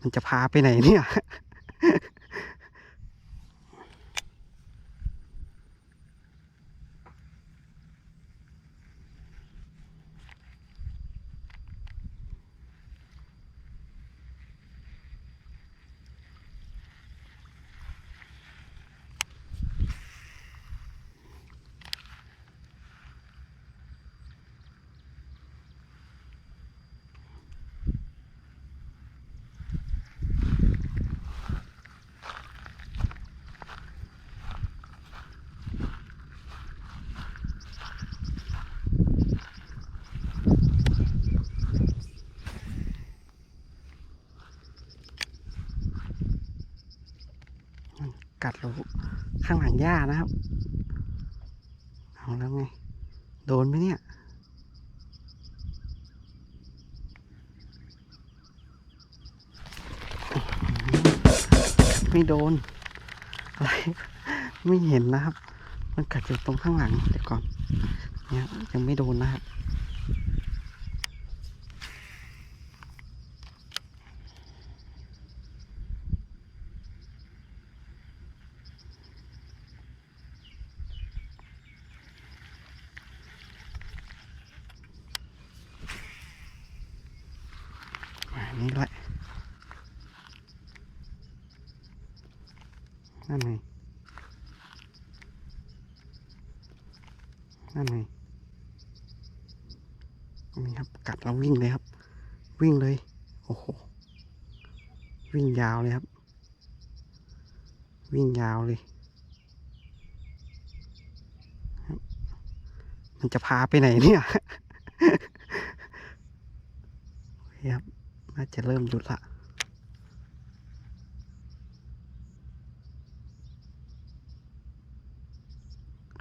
มันจะพาไปไหนเนี่ย กัดเราข้างหลังหญ้านะครับ เอาแล้วไง โดนไหมเนี่ย ไม่โดน อะไร ไม่เห็นนะครับ มันกัดอยู่ตรงข้างหลังเดี๋ยวก่อน เนี่ยยังไม่โดนนะครับ มา นี่ด้วยนั่นไงนั่นไงนี่ครับกัดเราวิ่งเลยครับ วิ่งเลย โอ้โห วิ่งยาวเลยครับ วิ่งยาวเลย มันจะพาไปไหนเนี่ย โอเคครับ น่าจะเริ่มหยุดละ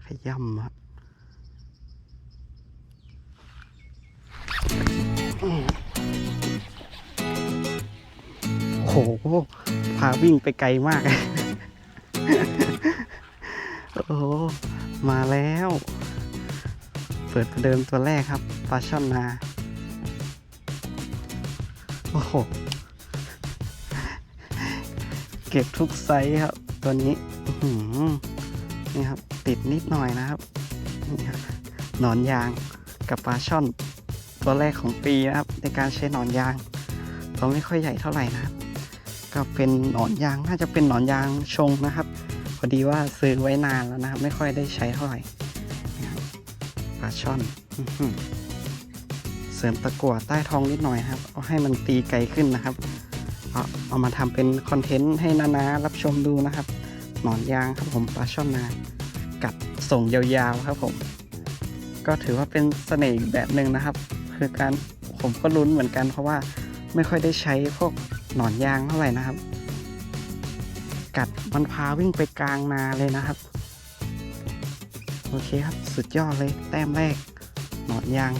ขย่ำครับโอ้โห พาวิ่งไปไกลมาก โอ้โห มาแล้ว เปิดประเดิมตัวแรกครับปลาช่อนนา โอ้โห เก็บทุกไซส์ครับ ตัวนี้นี่ครับ ติดนิดหน่อยนะครับ นี่ครับ หนอนยางกับปลาช่อน ตัวแรกของปีนะครับ ในการใช้หนอนยาง ตัวไม่ค่อยใหญ่เท่าไหร่นะครับ ก็เป็นหนอนยาง น่าจะเป็นหนอนยางชงนะครับ พอดีว่าซื้อไว้นานแล้วนะครับ ไม่ค่อยได้ใช้เท่าไหร่ปลาช่อนอ เสริมตะกั่วใต้ท้องนิดหน่อยครับ เอาให้มันตีไกลขึ้นนะครับ เอาเอามาทำเป็นคอนเทนต์ให้นานารับชมดูนะครับ หนอนยางครับผมปลาช่อนนา กัดส่งยาวๆครับผม ก็ถือว่าเป็นเสน่ห์อีกแบบหนึ่งนะครับ คือการผมก็ลุ้นเหมือนกันเพราะว่าไม่ค่อยได้ใช้พวกหนอนยางเท่าไหร่นะครับ กัดมันพาวิ่งไปกลางนาเลยนะครับ โอเคครับ สุดยอดเลยแต้มแรก หนอนยาง